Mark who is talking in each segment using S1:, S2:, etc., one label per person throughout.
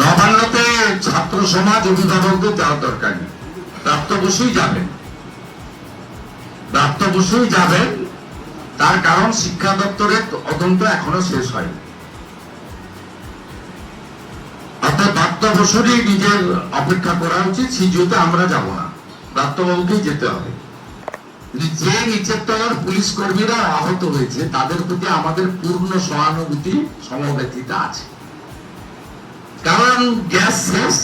S1: নবান্নতে ছাত্র সমাজ অভিভাবকদের যাওয়ার দরকার নেই। প্রাপ্ত বসেই যাবেন প্রাপ্ত বসেই যাবেন তার কারণ শিক্ষা দপ্তরের তদন্ত এখনও শেষ হয়নি। অর্থাৎ প্রাপ্ত বছরই নিজের অপেক্ষা করা উচিত সিজিওতে আমরা যাব না। প্রাপ্তবাবুকেই যেতে হবে। যে নিচের তলার পুলিশ কর্মীরা আহত হয়েছে, তাদের প্রতি আমাদের পূর্ণ সহানুভূতি, সমব্যথিতা আছে। কারণ গ্যাস শেষ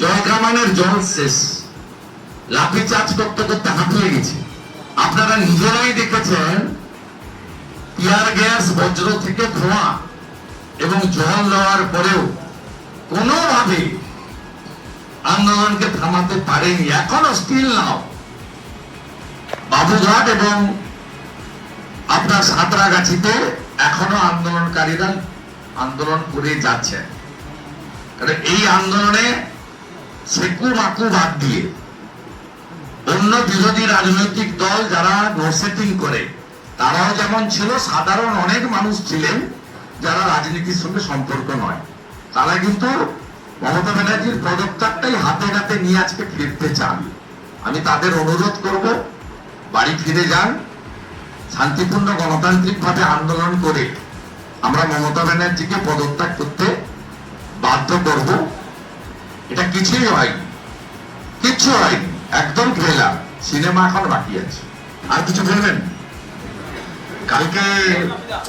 S1: জয়কামানের জল শেষ। লাঠি চার্জ করতে করতে হাঁপিয়ে গেছে। আপনারা নিজেরাই দেখেছেন টিয়ার গ্যাস বজ্র থেকে ধোঁয়া এবং জল দেওয়ার পরেও কোনোভাবে আন্দোলনকে থামাতে পারেনি। এখনও স্টিল নাও বাবুঘাট এবং আপনার সাঁতরাগাছিতে এখনও আন্দোলনকারীরা আন্দোলন করে যাচ্ছে কারণ এই আন্দোলনে সেকু মাকু বাদ দিয়ে অন্য বিরোধী রাজনৈতিক দল যারা নোসেটিং করে, তারাও যেমন ছিল, সাধারণ অনেক মানুষ ছিলেন যারা রাজনীতির সঙ্গে সম্পর্ক নয়। তারা কিন্তু মমতা ব্যানার্জির পদত্যাগটাই হাতে হাতে নিয়ে আজকে ফিরতে চান। আমি তাদের অনুরোধ করব, বাড়ি ফিরে যান, শান্তিপূর্ণ গণতান্ত্রিকভাবে আন্দোলন করে আমরা মমতা ব্যানার্জিকে পদত্যাগ করতে বাধ্য করব। এটা কিছুই হয়নি। কিচ্ছু হয়নি। একদম ফেলা সিনেমা এখন বাকি আছে। আর কিছু বলবেন কালকে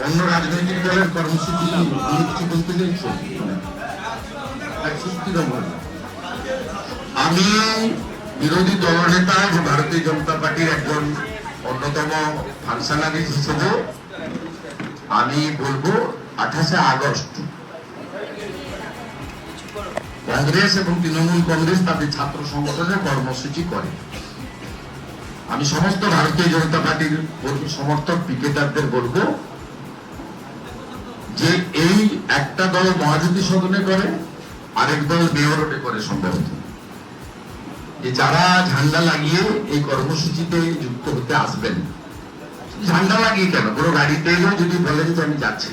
S1: অন্য রাজনৈতিক দলের কর্মসূচি আমি কিছু বলতে চাইছি? আমি বিরোধী দলনেতা এবং ভারতীয় জনতা পার্টির একজন অন্যতম ফাংশনারিজ হিসেবে আমি বলব আঠাশে আগস্ট কংগ্রেস এবং তৃণমূল কংগ্রেস তাদের ছাত্র সংগঠনের কর্মসূচি করে। আমি সমস্ত ভারতীয় জনতা পার্টির সমর্থক পিকেটারদের বলব যে এই একটা দল মহাজ্যোতি সদনে করে, আরেক দল মেয়রটে করে সম্ভবত। যে যারা ঝান্ডা লাগিয়ে এই কর্মসূচিতে যুক্ত হতে আসবেন ঝান্ডা লাগিয়ে কেন? কোনো গাড়িতে যদি বলেন যে আমি যাচ্ছি।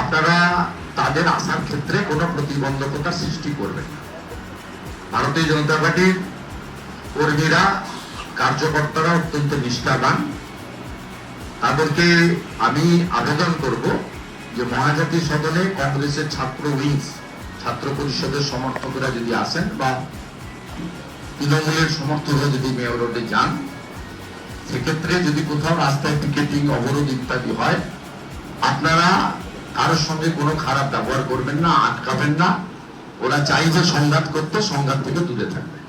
S1: আপনারা তাদের আসার ক্ষেত্রে কোনো প্রতিবন্ধকতা সৃষ্টি করবেন না। ভারতীয় জনতা পার্টির কর্মীরা, কার্যকর্তারা অত্যন্ত নিষ্ঠাবান। তাদেরকে আমি আবেদন করব যে মহাজাতি সদনে কংগ্রেসের ছাত্র উইংস, ছাত্র পরিষদের সমর্থকরা যদি আসেন বা তৃণমূলের সমর্থকরা যদি মেয়র রোডে যান, সেক্ষেত্রে যদি কোথাও রাস্তায় পিকেটিং, অবরোধ ইত্যাদি হয়, আপনারা কারোর সঙ্গে কোনো খারাপ ব্যবহার করবেন না, আটকাবেন না। ওরা চাই যে সংঘাত করতে, সংঘাত থেকে দূরে থাকবে।